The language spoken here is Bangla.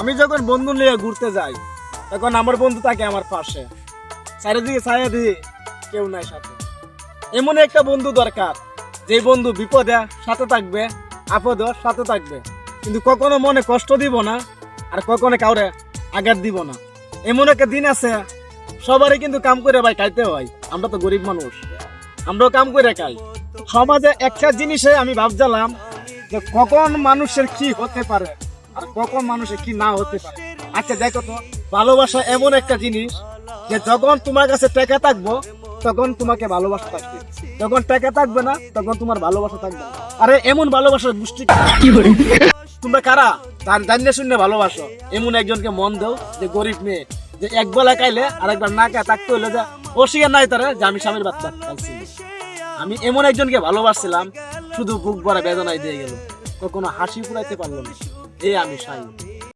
আমি যখন বন্ধু নিয়ে ঘুরতে যাই, তখন আমার বন্ধু থাকে আমার পাশে। চারিদিকে ছায়া দিয়ে কেউ নাই সাথে। এমন একটা বন্ধু দরকার, যে বন্ধু বিপদে সাথে থাকবে আপদে সাথে থাকবে। কিন্তু কখনো মনে কষ্ট দিব না, আর কখনো কাউরে আঘাত দিব না। এমন একটা দিন আছে, সবারই কিন্তু কাম করে ভাই খাইতে হয়। আমরা তো গরিব মানুষ। আমরাও কাম করে খাই। সমাজে একটা জিনিসে আমি ভাবছিলাম যে কখন মানুষের কি হতে পারে? কখন মানুষের কি না হতে পারে? আচ্ছা দেখো তো, ভালোবাসা এমন একটা জিনিস যে যখন তোমার কাছে টাকা থাকব, তখন তোমাকে ভালোবাসা থাকবে। যখন টাকা থাকবে না, তখন তোমার ভালোবাসা থাকবে আরে, এমন ভালোবাসার গোষ্ঠী তোমরা কারা? তার জানিয়ে শুনে ভালোবাসো। এমন একজনকে মন দাও যে গরিব মেয়ে, যে এক বেলা খাইলে আর একবার না খায় থাকতে হলে যে অস্বীকার নাই তারা যে আমি স্বামীর বাচ্চা। আমি এমন একজনকে ভালোবাসছিলাম, শুধু বুক ভরা বেদনায় দিয়ে গেল। কখনো হাসি ফুরাইতে পারল না। এই আমি সাই